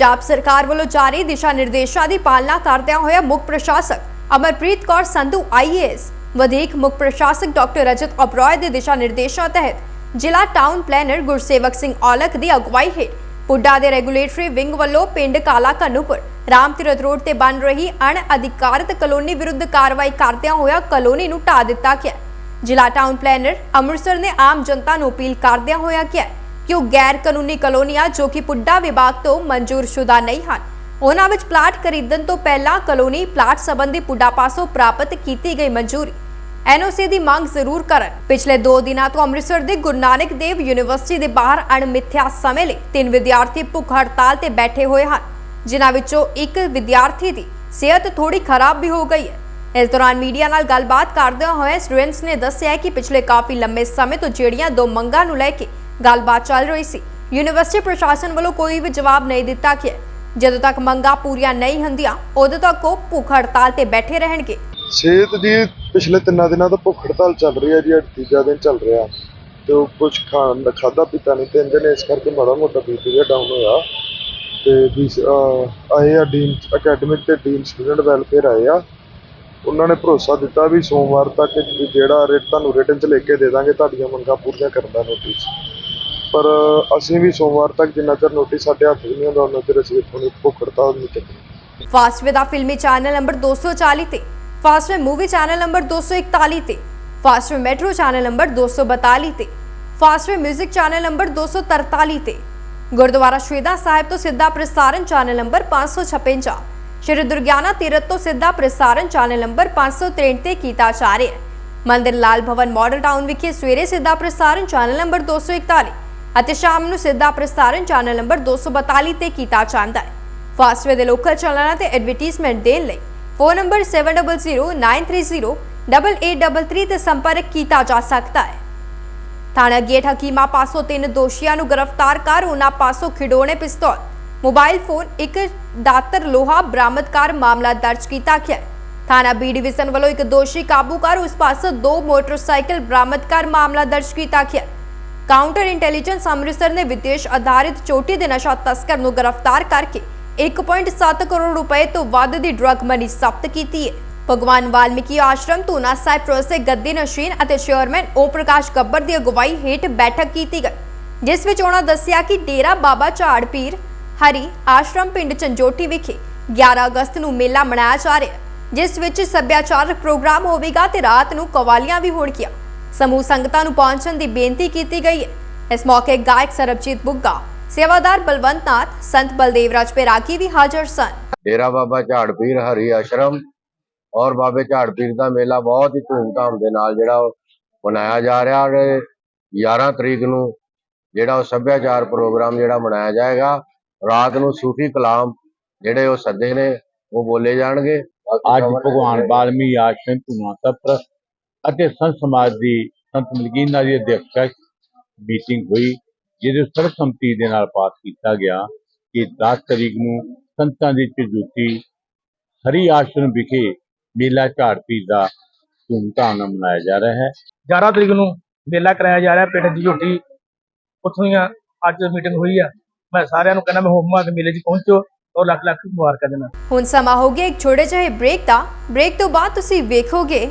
ਪੰਜਾਬ ਸਰਕਾਰ ਵੱਲੋਂ ਜਾਰੀ ਦਿਸ਼ਾ ਨਿਰਦੇਸ਼ਾਂ ਦੀ ਪਾਲਣਾ ਕਰਦਿਆਂ ਹੋਇਆ ਮੁੱਖ ਪ੍ਰਸ਼ਾਸਕ ਅਮਰਪ੍ਰੀਤ ਕੌਰ ਸੰਧੂ ਆਈਏਐਸ ਵਧੇਕ ਮੁੱਖ ਪ੍ਰਸ਼ਾਸਕ ਡਾਕਟਰ ਰਜਤ ਅਬਰੋਏ ਦੇ ਦਿਸ਼ਾ ਨਿਰਦੇਸ਼ਾਂ ਤਹਿਤ ਜ਼ਿਲ੍ਹਾ ਟਾਊਨ ਪਲੈਨਰ ਗੁਰਸੇਵਕ ਸਿੰਘ ਔਲਖ ਦੀ ਅਗਵਾਈ ਹੇਠ ਪੁੱਡਾ ਦੇ ਰੈਗੂਲੇਟਰੀ ਵਿੰਗ ਵੱਲੋਂ ਪਿੰਡ ਕਾਲਾ ਘਨੂਪੁਰ, ਰਾਮ ਤੀਰਥ ਰੋਡ ਤੇ ਬਣ ਰਹੀ ਅਣ ਅਧਿਕਾਰਤ ਕਲੋਨੀ ਵਿਰੁੱਧ ਕਾਰਵਾਈ ਕਰਦਿਆਂ ਹੋਇਆ ਕਲੋਨੀ ਨੂੰ ਢਾ ਦਿੱਤਾ ਗਿਆ। ਜ਼ਿਲ੍ਹਾ ਟਾਊਨ ਪਲੈਨਰ ਅੰਮ੍ਰਿਤਸਰ ਨੇ ਆਮ ਜਨਤਾ ਨੂੰ ਅਪੀਲ ਕਰਦਿਆਂ ਹੋਇਆ ਕਿਹਾ ਕਿ ਉਹ ਗੈਰ ਕਾਨੂੰਨੀ ਕਲੋਨੀਆਂ, ਜੋ ਕਿ ਪੁੱਡਾ ਵਿਭਾਗ ਤੋਂ ਮਨਜ਼ੂਰਸ਼ੁਦਾ ਨਹੀਂ ਹਨ। ਉਹਨਾਂ ਵਿੱਚ ਪਲਾਟ ਖਰੀਦਣ ਤੋਂ ਪਹਿਲਾਂ ਕਲੋਨੀ ਪਲਾਟ ਸੰਬੰਧੀ ਪੁੱਡਾ ਪਾਸੋਂ ਪ੍ਰਾਪਤ ਕੀਤੀ ਗਈ ਮਨਜ਼ੂਰੀ। ਐਨਓਸੀ ਦੀ ਮੰਗ ਜ਼ਰੂਰ ਕਰਨ। ਪਿਛਲੇ 2 ਦਿਨਾਂ ਤੋਂ ਅੰਮ੍ਰਿਤਸਰ ਦੇ ਗੁਰੂ ਨਾਨਕ ਦੇਵ ਯੂਨੀਵਰਸਿਟੀ ਦੇ ਬਾਹਰ ਅਣਮਿੱਥਿਆ ਸਮੇਂ ਲਈ ਤਿੰਨ ਵਿਦਿਆਰਥੀ ਭੁੱਖ ਹੜਤਾਲ ਤੇ ਬੈਠੇ ਹੋਏ ਹਨ, ਜਿਨ੍ਹਾਂ ਵਿੱਚੋਂ ਇੱਕ ਵਿਦਿਆਰਥੀ ਦੀ ਸਿਹਤ ਥੋੜੀ ਖਰਾਬ ਵੀ ਹੋ ਗਈ ਹੈ। ਇਸ ਦੌਰਾਨ ਮੀਡੀਆ ਨਾਲ ਗੱਲਬਾਤ ਕਰਦਿਆਂ ਹੋਏ ਸਟੂਡੈਂਟਸ ਨੇ ਦੱਸਿਆ ਕਿ ਪਿਛਲੇ ਕਾਫੀ ਲੰਮੇ ਸਮੇਂ ਤੋਂ ਜਿਹੜੀਆਂ ਦੋ ਮੰਗਾਂ ਨੂੰ ਲੈ ਕੇ ਗੱਲਬਾਤ ਚੱਲ ਰਹੀ ਸੀ। ਯੂਨੀਵਰਸਿਟੀ ਪ੍ਰਸ਼ਾਸਨ ਵੱਲੋਂ ਕੋਈ ਵੀ ਜਵਾਬ ਨਹੀਂ ਦਿੱਤਾ ਗਿਆ। ਜਦੋਂ ਤੱਕ ਮੰਗਾਂ ਪੂਰੀਆਂ ਨਹੀਂ ਹੁੰਦੀਆਂ, ਉਦੋਂ ਤੱਕ ਉਹ ਭੁੱਖ ਹੜਤਾਲ ਤੇ ਬੈਠੇ ਰਹਿਣਗੇ। ਸਿਹਤ ਜੀ ਪਿਛਲੇ ਤਿੰਨਾਂ ਦਿਨਾਂ ਤੋਂ ਭੁੱਖ ਹੜਤਾਲ ਚੱਲ ਰਹੀ ਹੈ ਜੀ, ਅੱਜ ਤੀਜਾ ਦਿਨ ਚੱਲ ਰਿਹਾ। ਤੇ ਉਹ ਕੁਝ ਖਾਣ ਦਾ ਖਾਦਾ ਪੀਤਾ ਨਹੀਂ, ਤਿੰਨ ਦਿਨ ਇਸ ਕਰਕੇ ਮਾੜਾ ਮੋਟਾ ਬੀਪੀ ਜਿਹਾ ਡਾਊਨ ਹੋਇਆ। ਤੇ ਵੀ ਆਏ ਆ ਡੀਨ ਅਕੈਡਮਿਕ ਤੇ ਡੀਨ ਸਟੂਡੈਂਟ ਵੈਲਫੇਅਰ ਆਏ ਆ। ਉਹਨਾਂ ਨੇ ਭਰੋਸਾ ਦਿੱਤਾ ਵੀ ਸੋਮਵਾਰ ਤੱਕ ਜਿਹੜਾ ਰੇਟ ਤੁਹਾਨੂੰ ਰਿਟਨ ਚ ਲਿਖ ਕੇ ਦੇ ਦਾਂਗੇ, ਤੁਹਾਡੀਆਂ ਮੰਗਾਂ ਪੂਰੀਆਂ ਕਰਨ ਦਾ ਨੋਟਿਸ ਪਰ ਅਸੀਂ ਵੀ ਸੋਮਵਾਰ ਤੱਕ ਜਿੰਨਾ ਚਿਰ ਨੋਟਿਸ ਸਾਡੇ ਹੱਥ ਨਹੀਂ ਹੁੰਦਾ ਉਹਨਾਂ ਚਿਰ ਅਸੀਂ ਇੱਥੋਂ ਦੀ ਭੁੱਖ ਹੜਤਾਲ ਨਹੀਂ ਚੱਕਣੀ। ਫਾਸਟਵੇ ਦਾ ਫਿਲਮੀ ਚੈਨਲ ਨੰਬਰ 240 ਤੇ ਫਾਸਟਵੇ ਮੂਵੀ ਚੈਨਲ ਨੰਬਰ 241 ਤੇ ਫਾਸਟਵੇ ਮੈਟਰੋ ਚੈਨਲ ਨੰਬਰ 242 ਤੇ ਫਾਸਟਵੇ 뮤직 ਚੈਨਲ ਨੰਬਰ 243 ਤੇ, ਗੁਰਦੁਆਰਾ ਸ਼ਵੇਦਾ ਸਾਹਿਬ ਤੋਂ ਸਿੱਧਾ ਪ੍ਰਸਾਰਣ ਚੈਨਲ ਨੰਬਰ 556 ਸ਼੍ਰੀ ਦੁਰਗਿਆਨਾ ਤੀਰਥ ਤੋਂ ਸਿੱਧਾ ਪ੍ਰਸਾਰਣ ਚੈਨਲ ਨੰਬਰ 563 ਤੇ ਕੀਤਾ ਜਾ ਰਿਹਾ ਹੈ। ਮੰਦਿਰ ਲਾਲ ਭਵਨ ਮਾਡਲ ਟਾਊਨ ਵਿਖੇ ਸਵੇਰੇ ਸਿੱਧਾ ਪ੍ਰਸਾਰਣ ਚੈਨਲ ਨੰਬਰ 241 ਅਤੇ ਸ਼ਾਮ ਨੂੰ ਸਿੱਧਾ ਪ੍ਰਸਾਰਣ ਚੈਨਲ ਨੰਬਰ 242 ਤੇ ਕੀਤਾ ਜਾਂਦਾ ਹੈ। ਫਾਸਟਵੇ ਦੇ ਲੋਕਲ ਚੈਨਲਾਂ ਤੇ ਐਡਵਰਟਾਈਜ਼ਮੈਂਟ ਦੇਣ ਲਈ ਫੋਨ ਨੰਬਰ 7009308833 ਤੇ ਸੰਪਰਕ ਕੀਤਾ ਜਾ ਸਕਦਾ ਹੈ। ਥਾਣਾ ਗੇਟ ਹਕੀਮਾ ਪਾਸੋਂ ਤਿੰਨ ਦੋਸ਼ੀਆਂ ਨੂੰ ਗ੍ਰਿਫਤਾਰ ਕਰ ਉਹਨਾਂ ਪਾਸੋਂ ਖਿਡੌਣੇ ਪਿਸਤੌਲ, ਮੋਬਾਈਲ ਫੋਨ, ਇੱਕ ਦਾਤਰ ਲੋਹਾ ਬਰਾਮਦ ਕਰ ਮਾਮਲਾ ਦਰਜ ਕੀਤਾ ਗਿਆ ਥਾਣਾ ਬੀ ਡਿਵੀਜ਼ਨ ਵੱਲੋਂ ਇੱਕ ਦੋਸ਼ੀ ਕਾਬੂ ਕਰ ਉਸ ਪਾਸੋਂ ਦੋ ਮੋਟਰਸਾਈਕਲ ਬਰਾਮਦ ਕਰ ਮਾਮਲਾ ਦਰਜ ਕੀਤਾ ਗਿਆ ਕਾਊਂਟਰ ਇੰਟੈਲੀਜੈਂਸ ਅੰਮ੍ਰਿਤਸਰ ਨੇ ਵਿਦੇਸ਼ ਆਧਾਰਿਤ ਚੋਟੀ ਦੇ ਨਸ਼ਾ ਤਸਕਰ ਨੂੰ ਗ੍ਰਿਫਤਾਰ ਕਰਕੇ 1.7 ਕਰੋੜ ਰੁਪਏ ਤੋਂ ਵੱਧ ਦੀ ਡਰੱਗ ਮਨੀ ਜ਼ਬਤ ਕੀਤੀ ਹੈ। ਭਗਵਾਨ ਵਾਲਮੀਕੀ ਆਸ਼ਰਮ, ਧੂਨਾ ਸਾਹਿਬ ਪ੍ਰੋਸੇ ਗੱਦੀ ਨਸ਼ੀਨ ਅਤੇ ਚੇਅਰਮੈਨ ਓਮ ਪ੍ਰਕਾਸ਼ ਗੱਬਰ ਦੀ ਅਗਵਾਈ ਹੇਠ ਬੈਠਕ ਕੀਤੀ ਗਈ, ਜਿਸ ਵਿੱਚ ਉਹਨਾਂ ਦੱਸਿਆ ਕਿ ਡੇਰਾ ਬਾਬਾ ਝਾੜ ਪੀਰ ਹਰੀ ਆਸ਼ਰਮ ਪਿੰਡ ਚੰਜੋਟੀ ਵਿਖੇ 11 ਅਗਸਤ ਨੂੰ ਮੇਲਾ ਮਨਾਇਆ ਜਾ ਰਿਹਾ, ਜਿਸ ਵਿੱਚ ਸੱਭਿਆਚਾਰਕ ਪ੍ਰੋਗਰਾਮ ਹੋਵੇਗਾ ਤੇ ਰਾਤ ਨੂੰ ਕਵਾਲੀਆਂ ਵੀ ਹੋਣਗੀਆਂ। ਸਮੂਹ ਸੰਗਤਾਂ ਨੂੰ ਪਹੁੰਚਣ ਦੀ ਬੇਨਤੀ ਕੀਤੀ ਗਈ। ਹੈ ਇਸ ਮੌਕੇ ਗਾਇਕ ਸਰਬਜੀਤ ਬੁੱਗਾ ਸੇਵਾਦਾਰ ਬਲਵੰਤ ਨਾਥ ਸੰਤ ਬਲਦੇਵ ਰਾਜ ਪੈਰਾਗੀ ਵੀ ਹਾਜ਼ਰ ਸਨ। ਡੇਰਾ ਬਾਬਾ ਝਾੜ ਪੀਰ ਹਰੀ ਆਸ਼ਰਮ ਔਰ ਬਾਬੇ ਝਾੜ ਪੀਰ ਦਾ ਮੇਲਾ ਬਹੁਤ ਹੀ ਧੂਮਧਾਮ ਦੇ ਨਾਲ ਜਿਹੜਾ ਮਨਾਇਆ ਜਾ ਰਿਹਾ ਔਰ 11 ਤਰੀਕ ਨੂੰ ਜਿਹੜਾ ਉਹ ਸੱਭਿਆਚਾਰ ਪ੍ਰੋਗਰਾਮ ਜਿਹੜਾ ਮਨਾਇਆ ਜਾਏਗਾ ਰਾਤ ਨੂੰ ਸੂਫੀ ਕਲਾਮ ਜਿਹੜੇ ਉਹ ਸੱਦੇ ਨੇ ਉਹ ਬੋਲੇ ਜਾਣਗੇ। ਅੱਜ ਭਗਵਾਨ ਵਾਲਮੀਕ ਆਸ਼ਰਮ ਧੂਣਾ ਤਪਰ ਅਤੇ ਸੰਤ ਸਮਾਜ ਦੀ ਸੰਤ ਮਲਕੀਨਾ ਦੀ ਅਧਿਕਸ਼ਤਾ ਮੀਟਿੰਗ ਹੋਈ ਜਿਹਦੇ ਸਰਬਸੰਮਤੀ ਦੇ ਨਾਲ ਪਾਸ ਕੀਤਾ ਗਿਆ ਕਿ 10 ਤਰੀਕ ਨੂੰ ਸੰਤਾਂ ਦੀ ਚੁਜੂਤੀ ਹਰੀ ਆਸ਼ਰਮ ਵਿਖੇ ਮੇਲਾ ਝਾੜ ਪੀਰ ਦਾ ਧੂਮਧਾਮ ਨਾਲ ਮਨਾਇਆ ਜਾ ਰਿਹਾ ਹੈ। 11 ਤਰੀਕ ਨੂੰ ਮੇਲਾ ਕਰਾਇਆ ਜਾ ਰਿਹਾ ਪਿੰਡ ਦੀ ਝੋਟੀ ਉੱਥੋਂ ਹੀ ਅੱਜ ਮੀਟਿੰਗ ਹੋਈ ਆ। ਮੈਂ ਸਾਰਿਆਂ ਨੂੰ ਕਹਿੰਦਾ ਮੈਂ ਹੋਮਾ ਕੇ ਮੇਲੇ 'ਚ ਪਹੁੰਚੋ ਔਰ ਲੱਖ ਲੱਖ ਮੁਬਾਰਕਾਂ ਦੇਣਾ ਹੁਣ ਸਮਾਂ ਹੋ ਗਿਆ ਇੱਕ ਛੋਟੇ ਜਿਹੇ ਬ੍ਰੇਕ ਦਾ। ਬ੍ਰੇਕ ਤੋਂ ਬਾਅਦ ਤੁਸੀਂ ਵੇਖੋਗੇ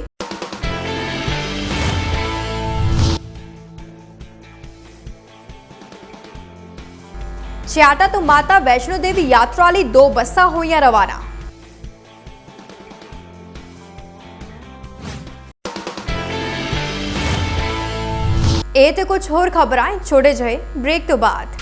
ਛਿਆਟਾ ਤੋਂ ਮਾਤਾ ਵੈਸ਼ਨੋ ਦੇਵੀ ਯਾਤਰਾ ਲਈ ਦੋ ਬੱਸਾਂ ਹੋਈਆਂ ਰਵਾਨਾ। ਇਹ ਤੇ ਕੁਝ ਹੋਰ ਖਬਰਾਂ ਇੱਕ ਛੋਟੇ ਜਿਹੇ, ਬ੍ਰੇਕ ਤੋਂ ਬਾਅਦ।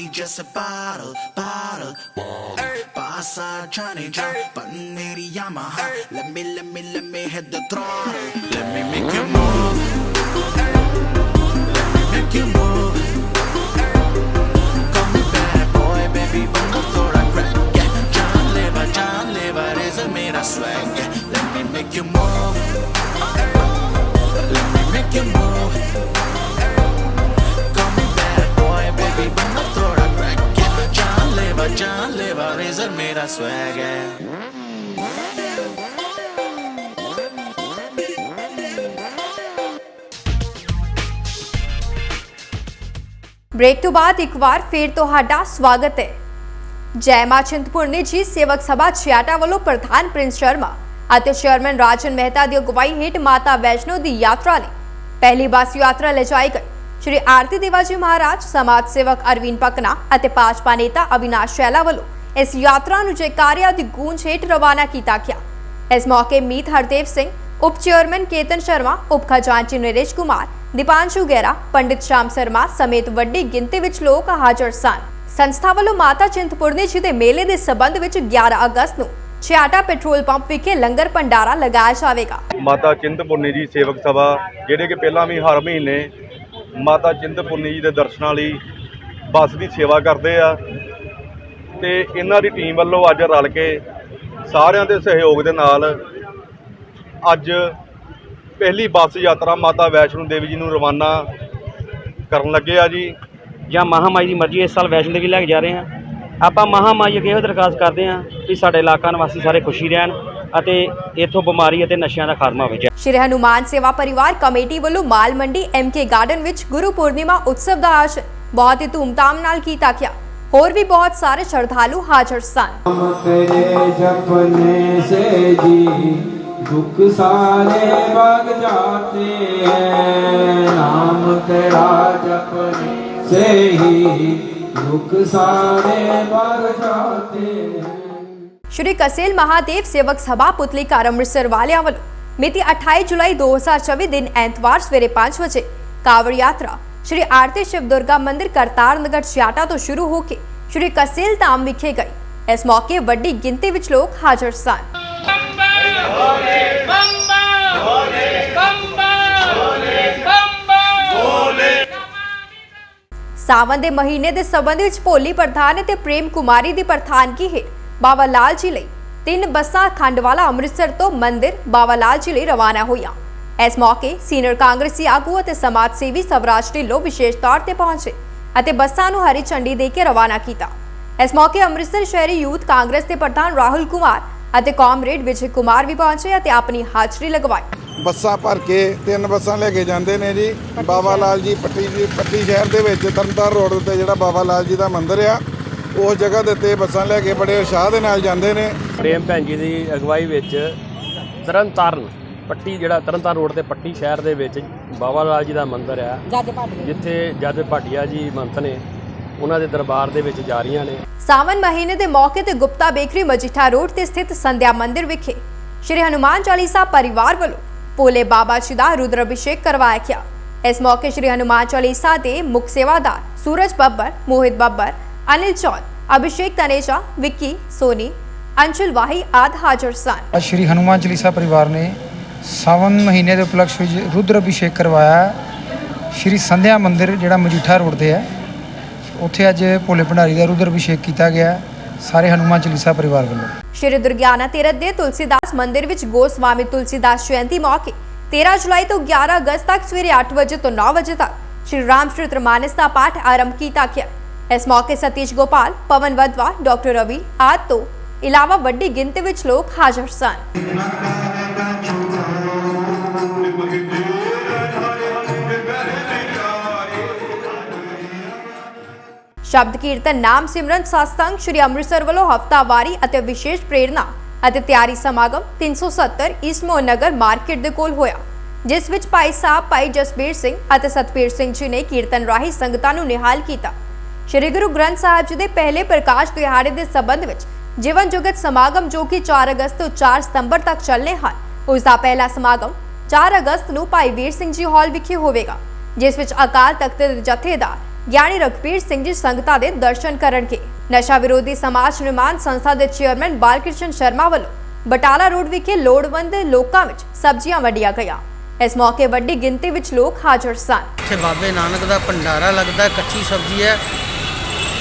shawty just a bottle, bottle. Pasa tryna drop, but nitty, I'm a hot. Let me, let me, let me hit the throttle. Let me make you move. Let me make you move. Call me bad boy, baby, vamos thora crack. Yeah, John Lever, John Lever is a mira swag. Yeah, let me make you move. Let me make you move. la suegra. Break ਤੋਂ ਬਾਅਦ ਇੱਕ ਵਾਰ ਫੇਰ ਤੁਹਾਡਾ ਸਵਾਗਤ ਹੈ ਜੈ ਮਾ ਚਿੰਤਪੁਰਨੀ ਜੀ ਸੇਵਕ ਸਭਾ ਛਿਆਟਾ ਵੱਲੋਂ ਪ੍ਰਧਾਨ ਪ੍ਰਿੰਸ ਸ਼ਰਮਾ ਅਤੇ ਚੇਅਰਮੈਨ ਰਾਜਨ ਮਹਿਤਾ ਦੀ ਅਗਵਾਈ ਹੇਠ ਮਾਤਾ ਵੈਸ਼ਨੋ ਦੀ ਯਾਤਰਾ ਲਈ ਪਹਿਲੀ ਬੱਸ ਯਾਤਰਾ ਲਿਜਾਈ ਗਈ ਸ਼੍ਰੀ ਆਰਤੀ ਦੇਵਾ ਜੀ ਮਹਾਰਾਜ ਸਮਾਜ ਸੇਵਕ ਅਰਵਿੰਦ ਪਕਨਾ ਅਤੇ ਪਾਜਪਾ ਨੇਤਾ ਅਵਿਨਾਸ਼ ਸ਼ੈਲਾ ਵੱਲੋਂ ਇਸ ਯਾਤਰਾ ਨੂੰ ਜੈਕਾਰਿਆਂ ਦੀ ਗੂੰਜ ਹੇਠ ਰਵਾਨਾ ਕੀਤਾ ਗਿਆ। ਇਸ ਮੌਕੇ ਮੀਤ ਹਰਦੇਵ ਸਿੰਘ, ਉਪ ਚੇਅਰਮੈਨ ਕੇਤਨ ਸ਼ਰਮਾ, ਉਪ ਖਜ਼ਾਨਚੀ ਨਰੇਸ਼ ਕੁਮਾਰ, ਦੀਪਾਂਸ਼ੂ ਗੈਰਾ ਪੰਡਿਤ ਸ਼ਾਮ ਸ਼ਰਮਾ ਸਮੇਤ ਵੱਡੀ ਗਿਣਤੀ ਵਿੱਚ ਲੋਕ ਹਾਜ਼ਰ ਸਨ। ਸੰਸਥਾ ਵੱਲੋਂ ਮਾਤਾ ਚਿੰਤਪੁਰਨੀ ਜੀ ਦੇ ਮੇਲੇ ਦੇ ਸਬੰਧ ਵਿੱਚ 11 ਅਗਸਤ ਨੂੰ ਛਿਆਟਾ ਪੈਟਰੋਲ ਪੰਪ ਵਿਖੇ ਲੰਗਰ ਭੰਡਾਰਾ ਲਗਾਇਆ ਜਾਵੇਗਾ। ਮਾਤਾ ਚਿੰਤਪੁਰਨੀ ਜੀ ਸੇਵਕ ਸਭਾ, ਜਿਹੜੇ ਕਿ ਪਹਿਲਾਂ ਵੀ ਹਰ ਮਹੀਨੇ ਮਾਤਾ ਚਿੰਤਪੁਰਨੀ ਜੀ ਦੇ ਦਰਸ਼ਨਾਂ ਲਈ ਬੱਸ ਦੀ ਸੇਵਾ ਕਰਦੇ ਆ। ਤੇ ਇਹਨਾਂ ਦੀ ਟੀਮ ਵੱਲੋਂ ਅੱਜ ਰਲ ਕੇ ਸਾਰਿਆਂ ਦੇ ਸਹਿਯੋਗ ਦੇ ਨਾਲ ਅੱਜ ਪਹਿਲੀ ਬੱਸ ਯਾਤਰਾ ਮਾਤਾ ਵੈਸ਼ਨੋ ਦੇਵੀ ਜੀ ਨੂੰ ਰਵਾਨਾ ਕਰਨ ਲੱਗੇ ਆ ਜੀ। ਜਾਂ ਮਹਾਮਾਈ ਦੀ ਮਰਜ਼ੀ ਇਸ ਸਾਲ ਵੈਸ਼ਨੋ ਦੇਵੀ ਲੈ ਕੇ ਜਾ ਰਹੇ ਹਾਂ। ਆਪਾਂ ਮਹਾਮਾਈ ਅੱਗੇ ਇਹੋ ਦਰਖਾਸਤ ਕਰਦੇ ਹਾਂ ਕਿ ਸਾਡੇ ਇਲਾਕਾ ਨਿਵਾਸੀ ਸਾਰੇ ਖੁਸ਼ੀ ਰਹਿਣ ਅਤੇ ਇਥੋਂ ਬਿਮਾਰੀ ਅਤੇ ਨਸ਼ਿਆਂ ਦਾ ਖਾਤਮਾ ਹੋਵੇ ਸ਼੍ਰੀ ਹਨੂਮਾਨ ਸੇਵਾ ਪਰਿਵਾਰ ਕਮੇਟੀ ਵੱਲੋਂ ਮਾਲ ਮੰਡੀ ਐਮਕੇ ਗਾਰਡਨ ਵਿੱਚ ਗੁਰੂ ਪੂਰਨਿਮਾ ਉਤਸਵ ਦਾ ਆਯੋਜਨ ਬਹੁਤ ਹੀ ਧੂਮਧਾਮ ਨਾਲ ਕੀਤਾ ਗਿਆ। ਹੋਰ ਵੀ ਬਹੁਤ ਸਾਰੇ ਸ਼ਰਧਾਲੂ ਹਾਜ਼ਰ ਸਨ। ਤੇਰੇ ਜਪਨੇ ਸੇ ਜੀ ਦੁੱਖ ਸਾਰੇ ਭਗ ਜਾਤੇ ਹੈ ਨਾਮ ਤੇਰਾ ਜਪਨੇ ਸੇ ਹੀ ਦੁੱਖ ਸਾਰੇ ਭਗ ਜਾਤੇ ਹੈ ਸ਼੍ਰੀ ਕਸੇਲ ਮਹਾਦੇਵ ਸੇਵਕ ਸਭਾ ਪੁਤਲੀ ਕਾਰ ਅੰਮ੍ਰਿਤਸਰ ਵਾਲਿਆਂ ਵੱਲੋਂ ਮਿਤੀ 28 ਜੁਲਾਈ 2024 ਦਿਨ ਐਤਵਾਰ ਸਵੇਰੇ 5 ਵਜੇ ਕਾਵੜ ਯਾਤਰਾ ਸ਼੍ਰੀ ਆਰਤੀ ਸ਼ਿਵ ਦੁਰਗਾ ਮੰਦਿਰ ਕਰਤਾਰ ਨਗਰ ਛਿਆਟਾ ਤੋਂ ਸ਼ੁਰੂ ਹੋ ਕੇ ਸ਼੍ਰੀ ਕਸੇਲ ਧਾਮ ਵਿਖੇ ਗਈ। ਇਸ ਮੌਕੇ ਵੱਡੀ ਗਿਣਤੀ ਵਿੱਚ ਲੋਕ ਹਾਜ਼ਰ ਸਨ। ਸਾਵਨ ਦੇ ਮਹੀਨੇ ਦੇ ਸਬੰਧ ਵਿੱਚ ਭੋਲੀ ਪ੍ਰਧਾਨ ਅਤੇ ਪ੍ਰੇਮ ਕੁਮਾਰੀ ਦੀ ਪ੍ਰਧਾਨਗੀ ਹੇਠ ਬਾਬਾ ਲਾਲ ਜੀ ਲਈ ਤਿੰਨ ਬੱਸਾਂ ਖੰਡਵਾਲਾ ਅੰਮ੍ਰਿਤਸਰ ਤੋਂ ਮੰਦਿਰ ਬਾਬਾ ਲਾਲ ਜੀ ਲਈ ਰਵਾਨਾ ਹੋਈਆਂ। ਇਸ ਮੌਕੇ ਸੀਨੀਅਰ ਕਾਂਗਰਸੀ ਆਗੂ ਅਤੇ ਸਮਾਜ ਸੇਵੀ ਸਵਰਾਜ ਢਿੱਲੋਂ ਵਿਸ਼ੇਸ਼ ਤੌਰ ਤੇ ਪਹੁੰਚੇ ਅਤੇ ਬੱਸਾਂ ਨੂੰ ਹਰੀ ਝੰਡੀ ਦੇ ਕੇ ਰਵਾਨਾ ਕੀਤਾ। ਇਸ ਮੌਕੇ ਅੰਮ੍ਰਿਤਸਰ ਸ਼ਹਿਰੀ ਯੂਥ ਕਾਂਗਰਸ ਦੇ ਪ੍ਰਧਾਨ ਰਾਹੁਲ ਕੁਮਾਰ ਅਤੇ ਕਾਮਰੇਡ ਵਿਜੇ ਕੁਮਾਰ ਵੀ ਪਹੁੰਚੇ ਅਤੇ ਆਪਣੀ ਹਾਜ਼ਰੀ ਲਗਵਾਈ। ਬੱਸਾਂ ਭਰ ਕੇ ਤਿੰਨ ਬੱਸਾਂ ਲੈ ਕੇ ਜਾਂਦੇ ਨੇ ਜੀ। ਬਾਬਾ ਲਾਲ ਜੀ ਪੱਟੀ ਜੀ ਪੱਟੀ ਸ਼ਹਿਰ ਦੇ ਵਿੱਚ ਤਰਨਤਾਰਨ ਰੋਡ ਉੱਤੇ ਜਿਹੜਾ ਬਾਬਾ ਲਾਲ ਜੀ ਦਾ ਮੰਦਿਰ ਆ ਉਸ ਜਗ੍ਹਾ ਦੇ ਉੱਤੇ ਬੱਸਾਂ ਲੈ ਕੇ ਬੜੇ ਉਤਸ਼ਾਹ ਦੇ ਨਾਲ ਜਾਂਦੇ ਨੇ। ਪ੍ਰੇਮ ਭੈਣ ਜੀ ਦੀ ਅਗਵਾਈ ਵਿੱਚ ਤਰਨਤਾਰਨ ਪੱਟੀ ਜਿਹੜਾ ਤਰਨਤਾਰਨ ਰੋਡ ਤੇ ਪੱਟੀ ਸ਼ਹਿਰ ਦੇ ਵਿੱਚ ਬਾਬਾ ਲਾਲ ਜੀ ਦਾ ਮੰਦਿਰ ਆ। ਜਿੱਥੇ ਜੱਜ ਭਾਟੀਆ ਜੀ ਮੰਤ ਨੇ ਉਹਨਾਂ ਦੇ ਦਰਬਾਰ ਦੇ ਵਿੱਚ ਜਾ ਰਹੀਆਂ ਨੇ। ਸਾਵਨ ਮਹੀਨੇ ਦੇ ਮੌਕੇ ਤੇ ਗੁਪਤਾ ਬੇਕਰੀ ਮਜੀਠਾ ਰੋਡ ਤੇ ਸਥਿਤ ਸੰਧਿਆ ਮੰਦਿਰ ਵਿਖੇ ਸ਼੍ਰੀ ਹਨੂਮਾਨ ਚਾਲੀਸਾ ਪਰਿਵਾਰ ਵੱਲੋਂ ਭੋਲੇ ਬਾਬਾ ਜੀ ਦਾ ਰੁਦਰ ਅਭਿਸ਼ੇਕ ਕਰਵਾਇਆ ਗਿਆ। ਇਸ ਮੌਕੇ ਸ਼੍ਰੀ ਹਨੂਮਾਨ ਚਾਲੀਸਾ ਦੇ ਮੁੱਖ ਸੇਵਾਦਾਰ ਸੂਰਜ ਬੱਬਰ ਮੋਹਿਤ ਬੱਬਰ ਅਨਿਲ ਚੌਨ ਅਭਿਸ਼ੇਕ ਤਨੇਜਾ ਵਿੱਕੀ ਸੋਨੀ ਅੰਸ਼ੁਲ ਵਾਹੀ ਆਦ ਹਾਜ਼ਰ ਸਨ। ਸ਼੍ਰੀ ਹਨੂਮਾਨ ਚਾਲੀਸਾ ਪਰਿਵਾਰ ਨੇ ਸਾਵਨ ਮਹੀਨੇ ਦੇ ਉਪਲਕਸ਼ ਵਿੱਚ ਰੁਦਰ ਅਭਿਸ਼ੇਕ ਕਰਵਾਇਆ ਸ਼੍ਰੀ ਸੰਧਿਆ ਮੰਦਿਰ, ਜਿਹੜਾ ਮਜੀਠਾ ਰੋਡ ਤੇ ਹੈ। ਉੱਥੇ ਅੱਜ ਭੋਲੇ ਭੰਡਾਰੀ ਦਾ ਰੁਦਰ ਅਭਿਸ਼ੇਕ ਕੀਤਾ ਗਿਆ ਸਾਰੇ ਹਨੂਮਾਨ ਚਾਲੀਸਾ ਪਰਿਵਾਰ ਵੱਲੋਂ। ਸ਼੍ਰੀ ਦੁਰਗਿਆਨਾ ਤੀਰਥ ਦੇ ਤੁਲਸੀਦਾਸ ਮੰਦਿਰ ਵਿੱਚ ਗੋਸਵਾਮੀ ਤੁਲਸੀਦਾਸ ਜਯੰਤੀ ਮੌਕੇ 13 ਜੁਲਾਈ ਤੋਂ 11 ਅਗਸਤ ਤੱਕ ਸਵੇਰੇ 8 ਵਜੇ ਤੋਂ 9 ਵਜੇ ਤੱਕ ਸ਼੍ਰੀ ਰਾਮ ਚਰਿਤ੍ਰ ਮਾਨਸ ਦਾ ਪਾਠ ਆਰੰਭ ਕੀਤਾ ਗਿਆ। ਇਸ ਮੌਕੇ ਸਤੀਸ਼ ਗੋਪਾਲ, ਪਵਨ ਵਦਵਾ ਡਾਕਟਰ ਰਵੀ ਆਦਿ ਤੋਂ ਇਲਾਵਾ ਵੱਡੀ ਗਿਣਤੀ ਵਿੱਚ ਲੋਕ ਹਾਜ਼ਰ ਸਨ। ਸ਼ਬਦ ਕੀਰਤਨ ਨਾਮ ਸਿਮਰਨ ਸਤਸੰਗ ਸ਼੍ਰੀ ਅੰਮ੍ਰਿਤਸਰ ਵੱਲੋਂ ਹਫਤਾਵਾਰੀ ਅਤੇ ਵਿਸ਼ੇਸ਼ ਪ੍ਰੇਰਣਾ ਅਤੇ ਤਿਆਰੀ ਸਮਾਗਮ 370 ਈਸਟ ਮੋਹਨ ਨਗਰ ਮਾਰਕੀਟ ਦੇ ਕੋਲ ਹੋਇਆ, ਜਿਸ ਵਿੱਚ ਭਾਈ ਸਾਹਿਬ, ਭਾਈ ਜਸਬੀਰ ਸਿੰਘ ਅਤੇ ਸਤਪੀਰ ਸਿੰਘ ਜੀ ਨੇ ਕੀਰਤਨ ਰਾਹੀਂ ਸੰਗਤਾਂ ਨੂੰ ਨਿਹਾਲ ਕੀਤਾ। ਸ਼੍ਰੀ ਗੁਰੂ ਗ੍ਰੰਥ ਸਾਹਿਬ ਜੀ ਦੇ ਪਹਿਲੇ ਪ੍ਰਕਾਸ਼ ਦਿਹਾੜੇ ਦੇ ਸੰਬੰਧ ਵਿੱਚ ਜੀਵਨ ਜੁਗਤ ਸਮਾਗਮ ਜੋ ਕਿ 4 ਅਗਸਤ ਤੋਂ 4 ਸਤੰਬਰ ਤੱਕ ਚੱਲਣੇ ਹਨ, ਉਸ ਦਾ ਪਹਿਲਾ ਸਮਾਗਮ 4 ਅਗਸਤ ਨੂੰ ਭਾਈ ਵੀਰ ਸਿੰਘ ਜੀ ਹਾਲ ਵਿਖੇ ਹੋਵੇਗਾ, ਜਿਸ ਵਿੱਚ ਅਕਾਲ ਤਖਤ ਦੇ ਜਥੇਦਾਰ ਗਿਆਨੀ ਰਘਬੀਰ ਸਿੰਘ ਜੀ ਸੰਗਤਾਂ ਦੇ ਦਰਸ਼ਨ ਕਰਨਗੇ ਨਸ਼ਾ ਵਿਰੋਧੀ ਸਮਾਜ ਨਿਰਮਾਣ ਸੰਸਥਾ ਦੇ ਚੇਅਰਮੈਨ ਬਾਲਕ੍ਰਿਸ਼ਨ ਸ਼ਰਮਾ ਵੱਲੋਂ ਬਟਾਲਾ ਰੋਡ ਵਿਖੇ ਲੋੜਵੰਦ ਲੋਕਾਂ ਵਿੱਚ ਸਬਜ਼ੀਆਂ ਵੰਡੀਆਂ ਗਈਆਂ ਇਸ ਮੌਕੇ ਵੱਡੀ ਗਿਣਤੀ ਵਿੱਚ ਲੋਕ ਹਾਜ਼ਰ ਸਨ ਇੱਥੇ ਬਾਬੇ ਨਾਨਕ ਦਾ ਭੰਡਾਰਾ ਲੱਗਦਾ ਕੱਚੀ ਸਬਜ਼ੀ ਹੈ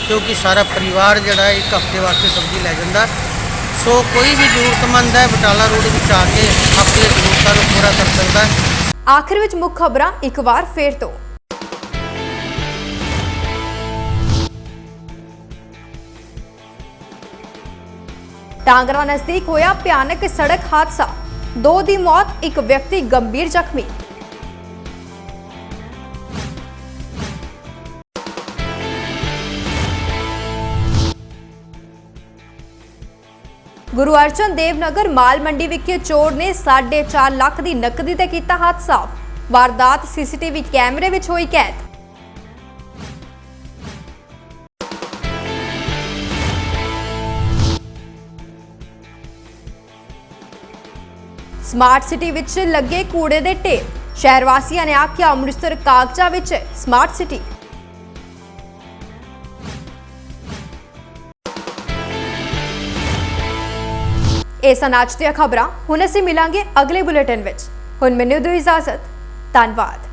ਕਿਉਂਕਿ ਸਾਰਾ ਪਰਿਵਾਰ ਜਿਹੜਾ ਇੱਕ ਹਫ਼ਤੇ ਵਾਸਤੇ ਸਬਜ਼ੀ ਲੈ ਜਾਂਦਾ ਸੋ ਕੋਈ ਵੀ ਜ਼ਰੂਰਤਮੰਦ ਹੈ ਬਟਾਲਾ ਰੋਡ ਵਿੱਚ ਆ ਕੇ ਆਪਣੀ ਜ਼ਰੂਰਤਾਂ ਨੂੰ ਪੂਰਾ ਕਰ ਸਕਦਾ ਹੈ ਆਖਿਰ ਵਿੱਚ ਮੁੱਖ ਖਬਰਾਂ ਇੱਕ ਵਾਰ ਫੇਰ ਤੋਂ ਟਾਂਗਰਾ ਨਜ਼ਦੀਕ ਹੋਇਆ ਭਿਆਨਕ ਸੜਕ ਹਾਦਸਾ। ਦੋ ਦੀ ਮੌਤ, ਇੱਕ ਵਿਅਕਤੀ ਗੰਭੀਰ ਜ਼ਖਮੀ। ਗੁਰੂ ਅਰਜਨ ਦੇਵ ਨਗਰ ਮਾਲ ਮੰਡੀ ਵਿਖੇ ਚੋਰ ਨੇ 4.5 ਲੱਖ ਦੀ ਨਕਦੀ ਤੇ ਕੀਤਾ ਹੱਥ ਸਾਫ਼ ਵਾਰਦਾਤ, ਸੀਸੀਟੀਵੀ ਕੈਮਰੇ ਵਿੱਚ ਹੋਈ ਕੈਦ। ਸਮਾਰਟ ਸਿਟੀ ਵਿੱਚ ਲੱਗੇ ਕੂੜੇ ਦੇ ਢੇਰ। ਸ਼ਹਿਰ ਵਾਸੀਆਂ ਨੇ ਆਖਿਆ, ਅੰਮ੍ਰਿਤਸਰ ਕਾਗਜ਼ਾਂ ਵਿੱਚ ਸਮਾਰਟ ਸਿਟੀ ਇਹ ਸਨ ਅੱਜ ਦੀਆਂ ਖਬਰਾਂ। ਹੁਣ ਅਸੀਂ ਮਿਲਾਂਗੇ ਅਗਲੇ ਬੁਲੇਟਿਨ ਵਿੱਚ। ਹੁਣ ਮੈਨੂੰ ਦਿਓ ਇਜਾਜ਼ਤ। ਧੰਨਵਾਦ।